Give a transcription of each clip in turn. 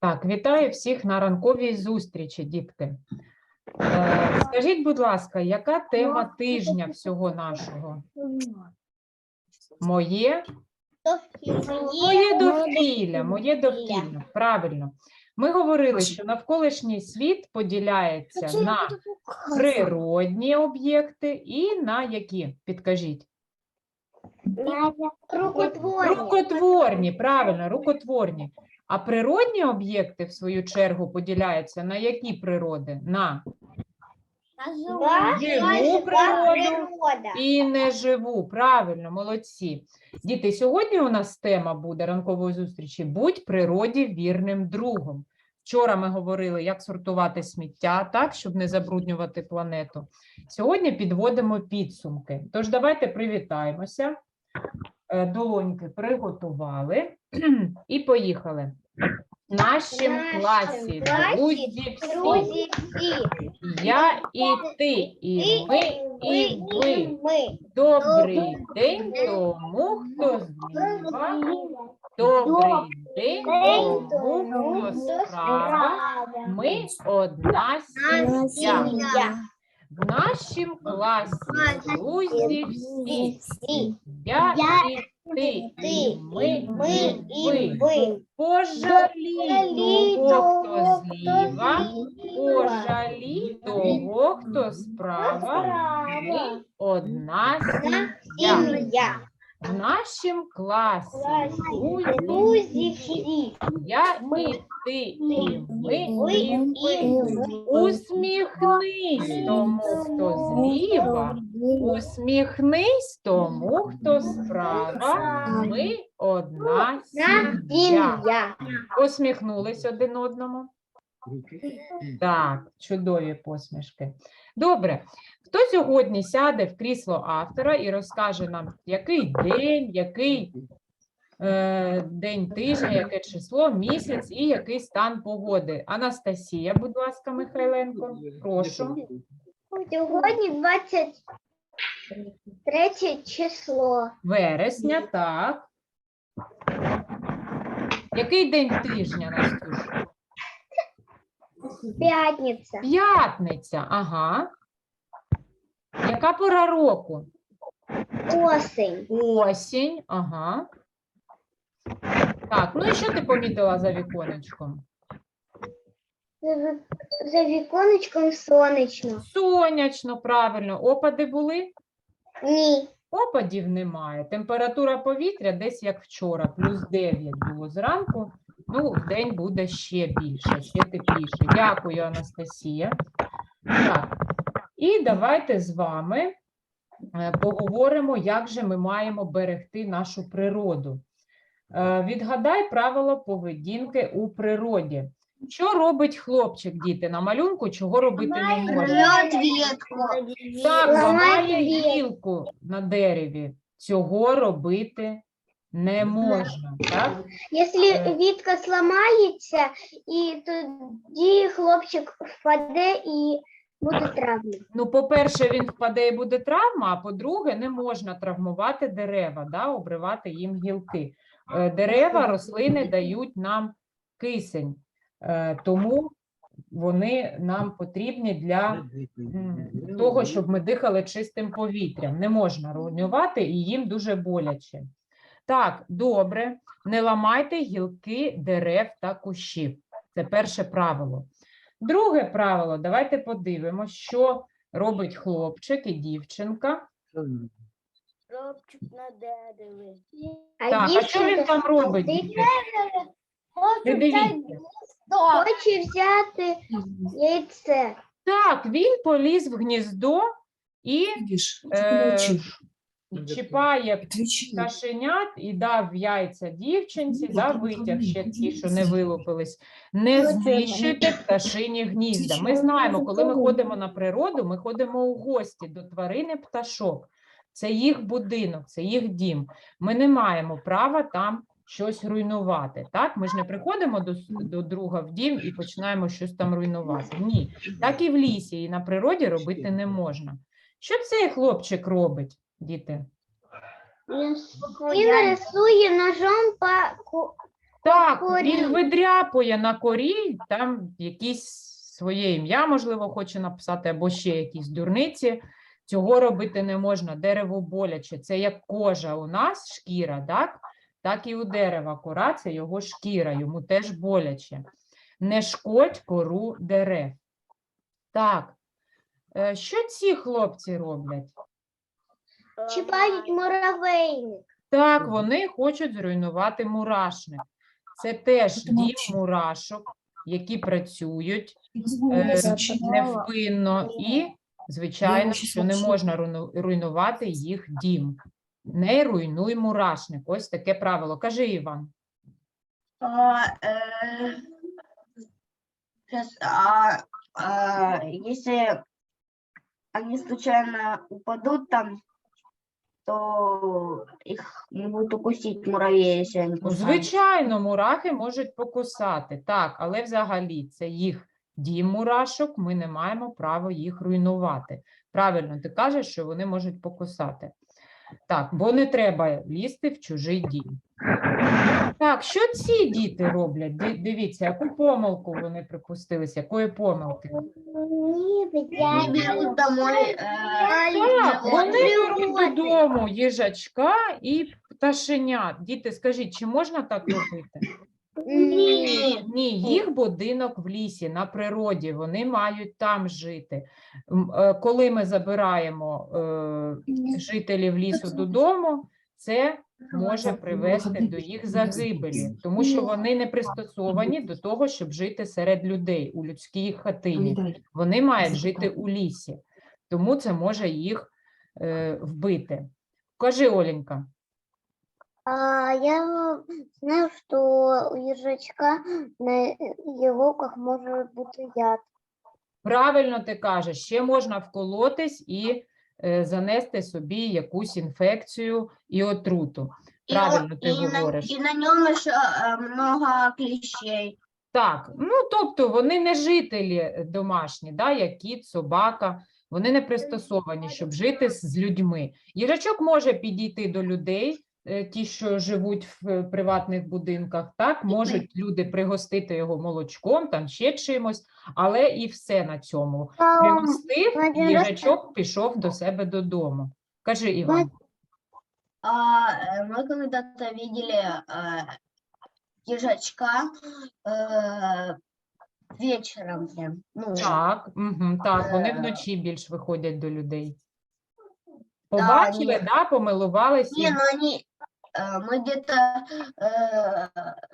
Так, вітаю всіх на ранковій зустрічі, дітки. Е, Скажіть, будь ласка, яка тема тижня всього нашого? Моє? Моє довкілля, моє довкілля. Правильно. Ми говорили, що навколишній світ поділяється на природні об'єкти і на які? Підкажіть. Рукотворні. Рукотворні, правильно, рукотворні. А природні об'єкти, в свою чергу, поділяються на які природи? На Живу природу. і неживу. Правильно, молодці. Діти, сьогодні у нас тема буде ранкової зустрічі Будь природі вірним другом. Вчора ми говорили, як сортувати сміття так, щоб не забруднювати планету. Сьогодні підводимо підсумки. Тож давайте привітаємося. Е, Долоньки приготували і поїхали. В нашім класі друзі всі. Я і ти, і ми, і ви. Добрий день тому, хто зліва. Добрий день тому, хто справа. Ми одна сім'я. Сім'я. В нашім класі друзі всі. Всі. Я Я і ти, Ти, і ми, ми, і і ви. ви. Пожалій того, хто зліва. Пожалій Пожалій того, хто справа. Ми одна сім'я. Сім'я. В нашім класі друзі Друзі всі. я і Ти, і ми. Усміхнись тому, хто зліва, усміхнись тому, хто справа. Ми одна сім'я. Посміхнулись один одному. Так, чудові посмішки. Добре. Хто сьогодні сяде в крісло автора і розкаже нам, який день, який день тижня, яке число, місяць і який стан погоди? Анастасія, будь ласка, Михайленко, прошу. Сьогодні 23 число. Вересня, так. Який день тижня, Настюш? П'ятниця. П'ятниця, ага. Яка пора року? Осень. Осінь, ага. Так, ну і що ти помітила за віконечком? За ві- За віконечком сонячно. Сонячно, правильно. Опади були? Ні. Опадів немає. Температура повітря десь як вчора, плюс 9 було зранку. Ну, в день буде ще більше, ще тепліше. Дякую, Анастасія. Так, і давайте з вами е, поговоримо, як же ми маємо берегти нашу природу. Е, Відгадай правила поведінки у природі. Що робить хлопчик, діти, на малюнку, чого робити не можна? Так, Ламає гілку. на дереві. Цього робити не можна. Так? Якщо Е. вітка зламається, і тоді хлопчик впаде і буде травма. Ну, по-перше, він впаде і буде травма, а по-друге, не можна травмувати дерева, да? обривати їм гілки. Е, Дерева, рослини дають нам кисень, е, тому вони нам потрібні для того, щоб ми дихали чистим повітрям. Не можна руйнувати і їм дуже боляче. Так, добре, не ламайте гілки дерев та кущів. Це перше правило. Друге правило, давайте подивимося, що робить хлопчик і дівчинка. Хлопчик на дереві. Так, а що він там робить? Придивіться. Хоче взяти яйце. Так, він поліз в гніздо і е, чіпає пташенят і дав яйця дівчинці, дав витяг ще ті, що не вилупились. Не знищуйте пташині гнізда. Ми знаємо, коли ми ходимо на природу, ми ходимо у гості до тварини пташок. Це їх будинок, це їх дім. Ми не маємо права там щось руйнувати. Так, ми ж не приходимо до, до друга в дім і починаємо щось там руйнувати. Ні, так і в лісі, і на природі робити не можна. Що цей хлопчик робить, діти? Він рисує ножом по, Так, він видряпує на корі, там якісь своє ім'я, можливо, хоче написати, або ще якісь дурниці. Цього робити не можна. Дерево боляче. Це як кожа у нас, шкіра, так? Так і у дерева кора це його шкіра, йому теж боляче. Не шкодь кору дерев. Так. Е, Що ці хлопці роблять? Чіпають муравейник. Так, вони хочуть зруйнувати мурашник. Це теж дім мурашок, які працюють Е, е, невпинно і, звичайно, що не можна руйну- руйнувати їх дім. Не руйнуй мурашник. Ось таке правило. Кажи, Іван. А, э, щас, а, а, если они случайно упадут там, то их могут укусить муравьи, если они Ну. Звичайно, мурахи можуть покусати, так, але взагалі це їх дім мурашок, ми не маємо права їх руйнувати. Правильно, ти кажеш, що вони можуть покусати. Так, бо не треба лізти в чужий дім. Так, що ці діти роблять? Дивіться, яку помилку вони припустилися, якої помилки? Так, вони беруть додому їжачка і пташенят. Діти, скажіть, чи можна так робити? Ні. Ні, їх будинок в лісі, на природі, вони мають там жити. М, е, Коли ми забираємо е, жителів лісу додому, це може привести до їх загибелі, тому що вони не пристосовані до того, щоб жити серед людей у людській хатині. Вони мають жити у лісі, тому це може їх е, вбити. Кажи, Оленька. А, я знаю, что у ежачка на иголках может быть яд. Правильно ти кажеш, ще можна вколотись і е, занести собі якусь інфекцію і отруту. Правильно ти и на- говориш. И на нем еще э, много клещей. Так, ну тобто вони не жителі домашні, да, як кіт, собака, вони не пристосовані, щоб жити з з людьми. Їжачок може підійти до людей, ті, що живуть в е, приватних будинках, так, можуть люди пригостити його молочком, там ще чимось, але і все на цьому. Пригостив, Владимир, їжачок пішов до себе додому. Кажи, Іван. А, э, мы когда-то видели э, ежачка э, вечером прям. Ну, Так, угу, так, вони Е. вночі більш виходять до людей. Побачили, ні. да, помилувались Не, їм? ну они, э, мы где-то э,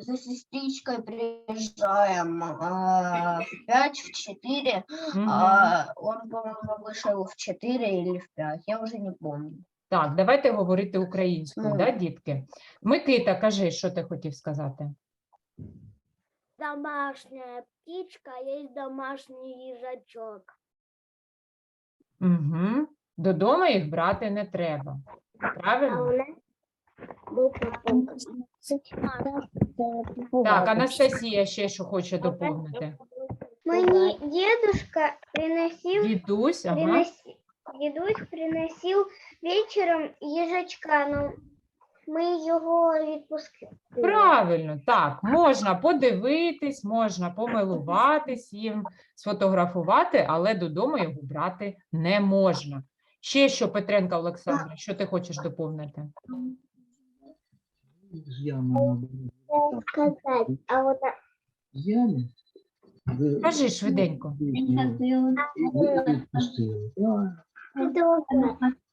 за сестричкой приезжаем э, в 5, в 4, Мгм. а он, по-моему, вышел в 4 или в 5, я уже не помню. Так, давайте говорити українською, Ну. да, дітки? Микита, кажи, що ти хотів сказати? Домашняя птичка, есть домашний ежачок. Угу. Додому їх брати не треба. Правильно? так, Анастасія ще що хоче доповнити. Мне дедушка приносил, Дідусь, ага. приносил, дедусь приносил вечером ежачка, но мы его відпускали. Правильно, так, можна подивитись, можна помилуватись їм, сфотографувати, але додому його брати не можна. Ще що, Петренка Олександра, що ти хочеш доповнити? Яма Сказать, а вот ями. Кажи швиденько. это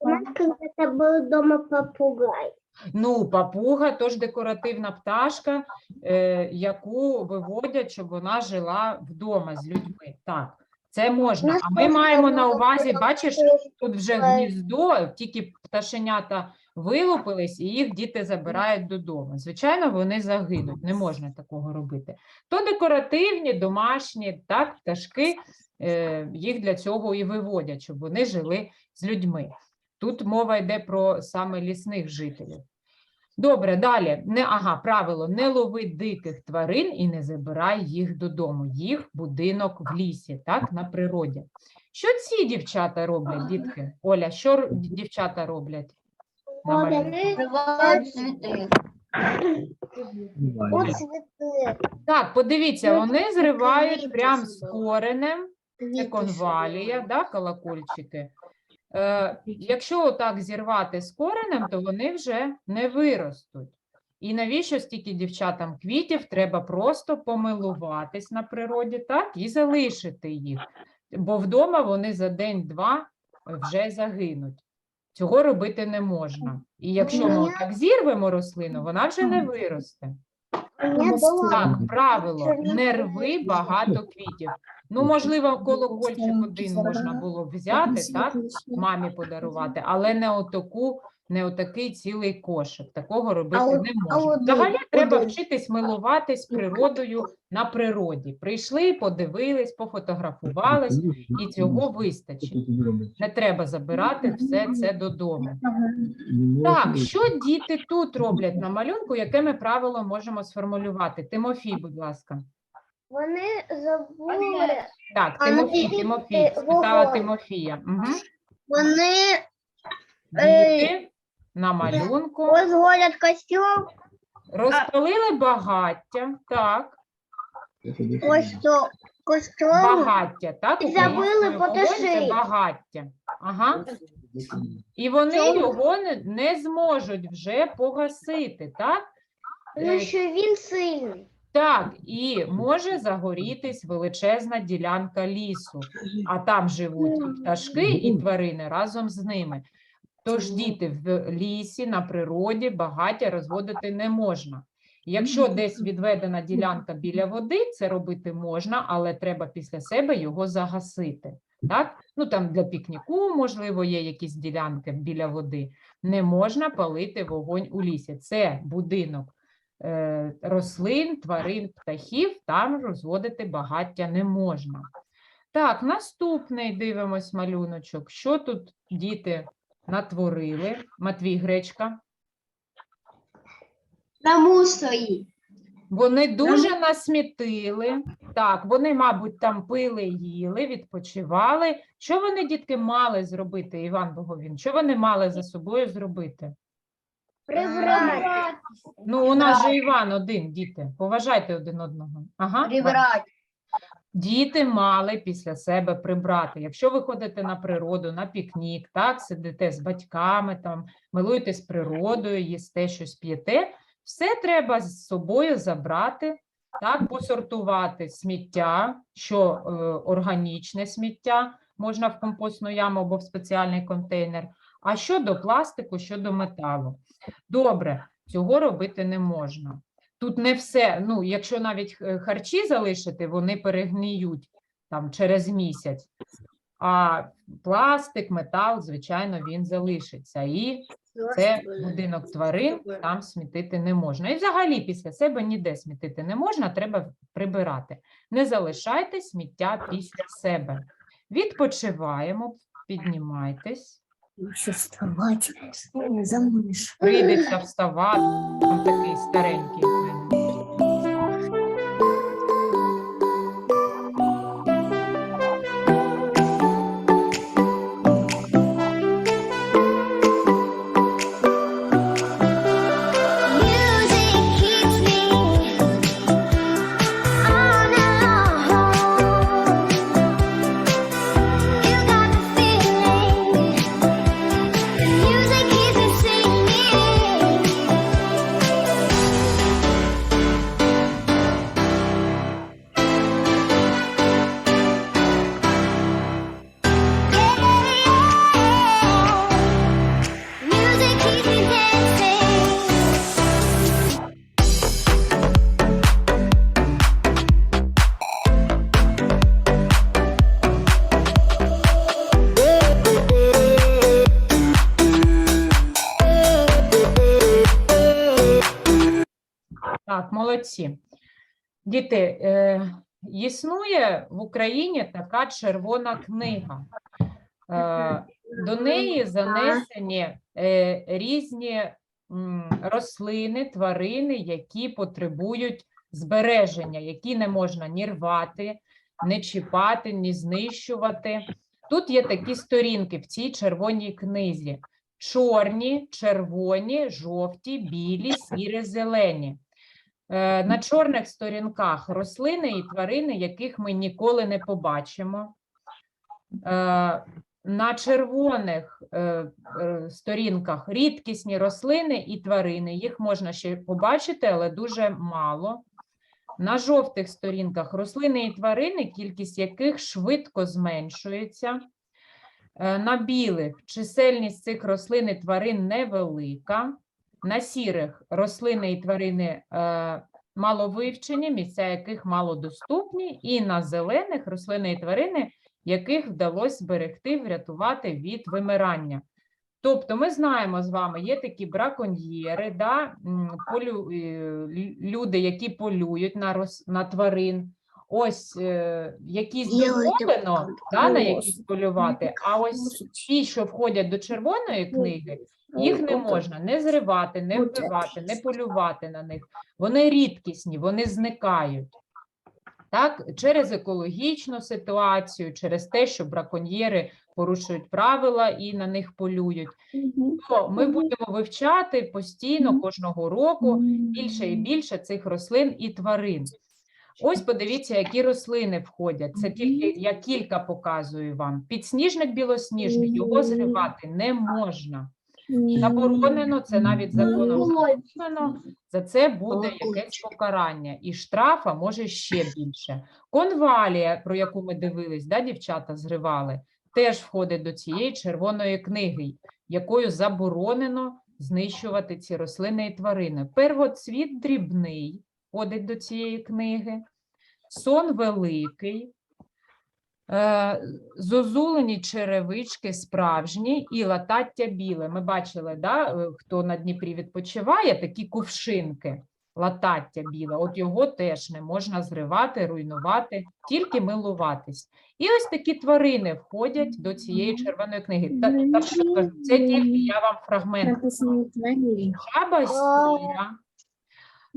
у нас когда-то был дома попугай. Ну, папуга тож декоративна пташка, е, яку виводять, щоб вона жила вдома з людьми. Так, це можна. А ми маємо на увазі, бачиш, тут вже гніздо, тільки пташенята вилупились, і їх діти забирають додому. Звичайно, вони загинуть, не можна такого робити. То декоративні, домашні, так, пташки, е, їх для цього і виводять, щоб вони жили з людьми. Тут мова йде про саме лісних жителів. Добре, далі. Не, ага, правило, не лови диких тварин і не забирай їх додому. Їх будинок в лісі, так, на природі. Що ці дівчата роблять, дітки? Оля, що дівчата роблять? на Оля, малюнку? ми Открывают цветы. От цветы. Так, подивіться, Ну, вони це зривають квіти прям собі. з коренем. Це конвалія, да, колокольчики. Е, якщо отак зірвати з коренем, то вони вже не виростуть. І навіщо стільки дівчатам квітів? Треба просто помилуватись на природі, так, і залишити їх. Бо вдома вони за день-два вже загинуть. Цього робити не можна. І якщо ми так зірвемо рослину, вона вже не виросте. Так, правило, не рви багато квітів. Ну, можливо, колокольчик один можна було б взяти, так, мамі подарувати, але не отаку, не отакий цілий кошик. Такого робити от- не а можна. Взагалі треба вчитись милуватись природою на природі. Прийшли, подивились, пофотографувались, і цього вистачить. Не треба забирати все це додому. Так, що діти тут роблять на малюнку, яке ми правило можемо сформулювати? Тимофій, будь ласка. Вони забули, Так, Тимофій, Тимофій, спитала? Тимофія. Угу. вони Діти на малюнку розводять костюм, розпалили багаття, так, костюм, багаття, так, І забили українською мовою це потушити. багаття. Ага. І вони Чому? його не, не зможуть вже погасити, так? ну Е, що він сильний. Так, і може загорітись величезна ділянка лісу, а там живуть і пташки, і тварини разом з ними. Тож діти в лісі, на природі багаття розводити не можна. Якщо десь відведена ділянка біля води, це робити можна, але треба після себе його загасити. Так? Ну там для пікніку, можливо, є якісь ділянки біля води. Не можна палити вогонь у лісі. Це будинок е, рослин, тварин, птахів, там розводити багаття не можна. Так, наступний дивимось малюночок. Що тут діти натворили? Матвій Гречка. На мусорі. Вони дуже насмітили. Так, вони, мабуть, там пили, їли, відпочивали. Що вони, дітки, мали зробити, Іван Боговін? Що вони мали за собою зробити? Прибрати. Ну, у нас же Іван один, діти. Поважайте один одного. Ага. Іван. Прибрати. Діти мали після себе прибрати. Якщо ви ходите на природу, на пікнік, так, сидите з батьками, там, милуєтесь природою, їсте щось п'єте, все треба з собою забрати, так, посортувати сміття, що е, органічне сміття можна в компостну яму або в спеціальний контейнер, а що до пластику, що до металу. Добре, цього робити не можна. Тут не все, ну, якщо навіть е, харчі залишити, вони перегниють там через місяць. А пластик, метал, звичайно, він залишиться. І це будинок тварин, там смітити не можна. І взагалі після себе ніде смітити не можна, треба прибирати. Не залишайте сміття після себе. Відпочиваємо, піднімайтесь, Еще вставать, не прийдеться вставати. Там такий старенький. Молодці. Діти, е, існує в Україні така червона книга. Е, до неї занесені е, різні м, рослини, тварини, які потребують збереження, які не можна ні рвати, не чіпати, ні знищувати. Тут є такі сторінки в цій червоній книзі: чорні, червоні, жовті, білі, сірі, зелені. Е, На чорних сторінках рослини і тварини, яких ми ніколи не побачимо. Е, На червоних е, сторінках рідкісні рослини і тварини. Їх можна ще побачити, але дуже мало. На жовтих сторінках рослини і тварини, кількість яких швидко зменшується. На білих чисельність цих рослин і тварин невелика. На сірих рослини і тварини е, маловивчені, місця яких малодоступні, і на зелених рослини і тварини, яких вдалося зберегти, врятувати від вимирання. Тобто ми знаємо з вами, є такі браконьєри, да, полю, е, люди, які полюють на, рос, на тварин. Ось е, якісь дозволено да, на якісь полювати, а ось ті, що входять до червоної книги, їх не можна не зривати, не вбивати, не полювати на них. Вони рідкісні, вони зникають. Так, через екологічну ситуацію, через те, що браконьєри порушують правила і на них полюють. То ми будемо вивчати постійно кожного року більше і більше цих рослин і тварин. Ось подивіться, які рослини входять. Це тільки я кілька показую вам. Підсніжник білосніжний, його зривати не можна. Заборонено, це навіть законом заборонено. За це буде якесь покарання. І штрафа може ще більше. Конвалія, про яку ми дивились, да, дівчата зривали, теж входить до цієї червоної книги, якою заборонено знищувати ці рослини і тварини. Первоцвіт дрібний входить до цієї книги. Сон великий. Е, Зозулені черевички справжні і латаття біле. Ми бачили, да, е, хто на Дніпрі відпочиває, такі кувшинки, латаття біле. От його теж не можна зривати, руйнувати, тільки милуватись. І ось такі тварини входять до цієї червоної книги. Та, та, що це тільки я вам фрагмент. Жаба сіра,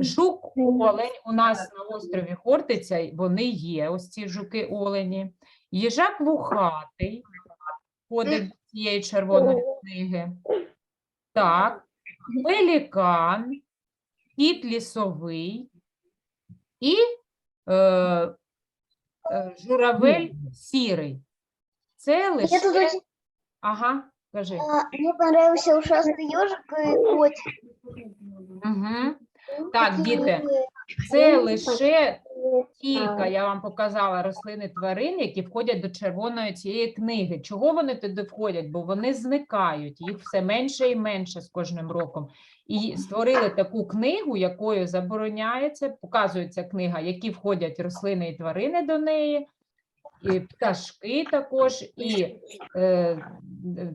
жук олень у нас на острові Хортиця, вони є, ось ці жуки олені. Їжак вухатий входить до цієї червоної книги. Так, пелікан, кіт лісовий і е, е, журавель сірий. Це лише. Ага, кажи. А, Мне понравился ушастый ежик и котик. Угу. Так, діти. Це лише кілька, я вам показала рослини тварин, які входять до червоної цієї книги. Чого вони туди входять? Бо вони зникають, їх все менше і менше з кожним роком. І створили таку книгу, якою забороняється, показується книга, які входять рослини і тварини до неї, пташки також, і е,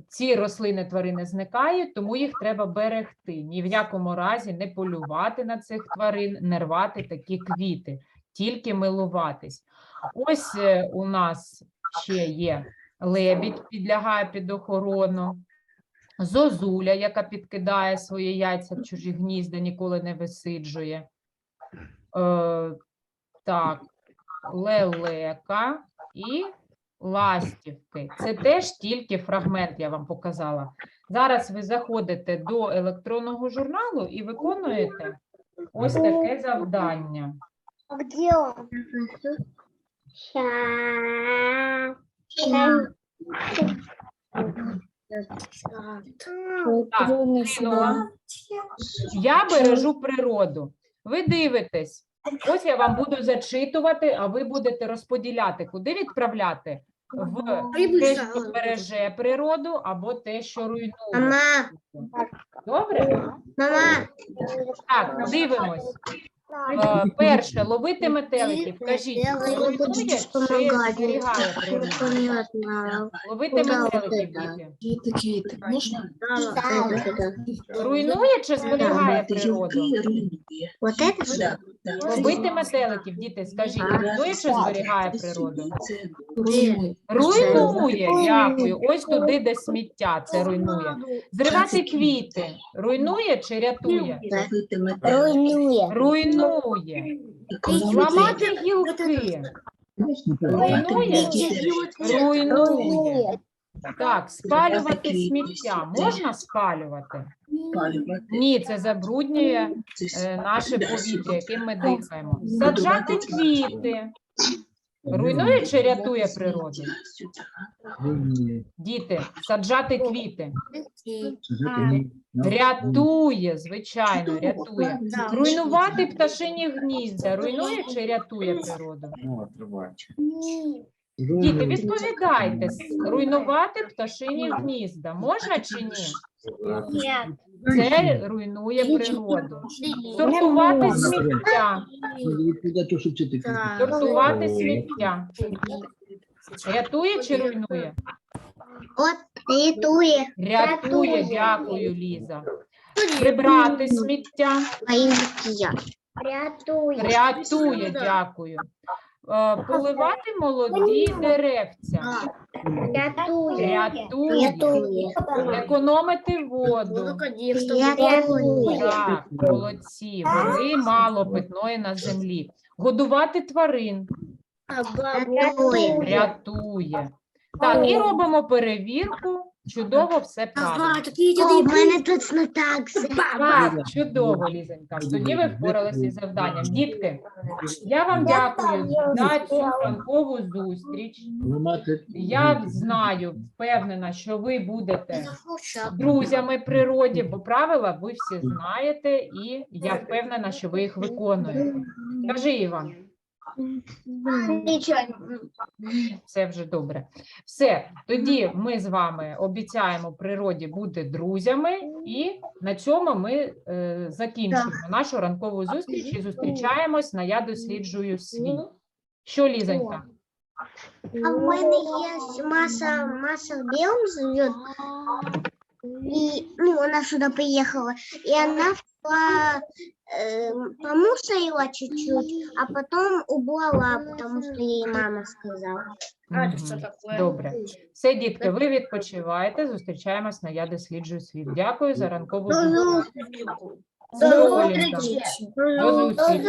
ці рослини тварини зникають, тому їх треба берегти. Ні в якому разі не полювати на цих тварин, не рвати такі квіти, тільки милуватись. Ось е, у нас ще є лебідь, підлягає під охорону. Зозуля, яка підкидає свої яйця в чужі гнізда, ніколи не висиджує. Е, так, лелека і ластівки. Це теж тільки фрагмент, я вам показала. Зараз ви заходите до електронного журналу і виконуєте ось таке завдання. А где он? Електронний кинула. Я бережу природу. Ви дивитесь. Ось я вам буду зачитувати, а ви будете розподіляти, куди відправляти в те, що береже природу, або те, що руйнує. Мама, Добре? мама. Так, дивимось. Е, Перше, ловити метеликів. Кажіть, руйнує чи зберігає природу? Понятно. Ловити метеликів, діти. Квіти, квіти. Можна? Руйнує чи зберігає природу? Вот это да. Метеликів, діти, скажіть, руйнує чи зберігає природу? Руйнує. Дякую. Ось туди, де сміття, це руйнує. Зривати квіти. Руйнує чи рятує? Руйнує. Руйнує. Зламати гілки. Руйнує? Руйнує. Так, спалювати сміття можна спалювати? Ні, це забруднює е, наше повітря, яким ми дихаємо. Саджати квіти. Руйнує чи рятує природу? Діти, саджати квіти. Рятує, звичайно, рятує. Руйнувати пташині гнізда. Руйнує чи рятує природу? Діти, відповідайте. Руйнувати пташині гнізда можна чи ні? Це руйнує природу. Сортувати сміття. Сортувати сміття. Рятує чи руйнує? От рятує Рятує, дякую, Ліза. Прибрати сміття. Рятує. Рятує, дякую. Е, Поливати молоді деревця. Рятує. Рятує. Рятує. Економити воду. Рятує. Так, молодці. Води мало питної на землі. Годувати тварин. Рятує. Рятує. Так, і робимо перевірку. Чудово, все правильно. О, в мене точно так. все. Так, чудово, Лізонька. Тоді ви впоралися із завданням. Дітки, я вам дякую за цю ранкову зустріч. Я знаю, впевнена, що ви будете друзями природі, бо правила ви всі знаєте, і я впевнена, що ви їх виконуєте. Кажи, Іван, Нічого. Це вже добре. Все, тоді ми з вами обіцяємо природі бути друзями, і на цьому ми е, закінчуємо нашу ранкову зустріч і зустрічаємось на я досліджую світ. Що, Лізонька? А в мене є маса, маса в білому живет. И, ну, она сюда приехала, и она по, э, помусорила чуть-чуть, а потом убрала, потому что ей мама сказала. Мгм, Добре. Все, дітки, ви відпочиваєте. Зустрічаємось на я досліджую світ. Дякую за ранкову зустріч. До зустрічі. До зустрічі.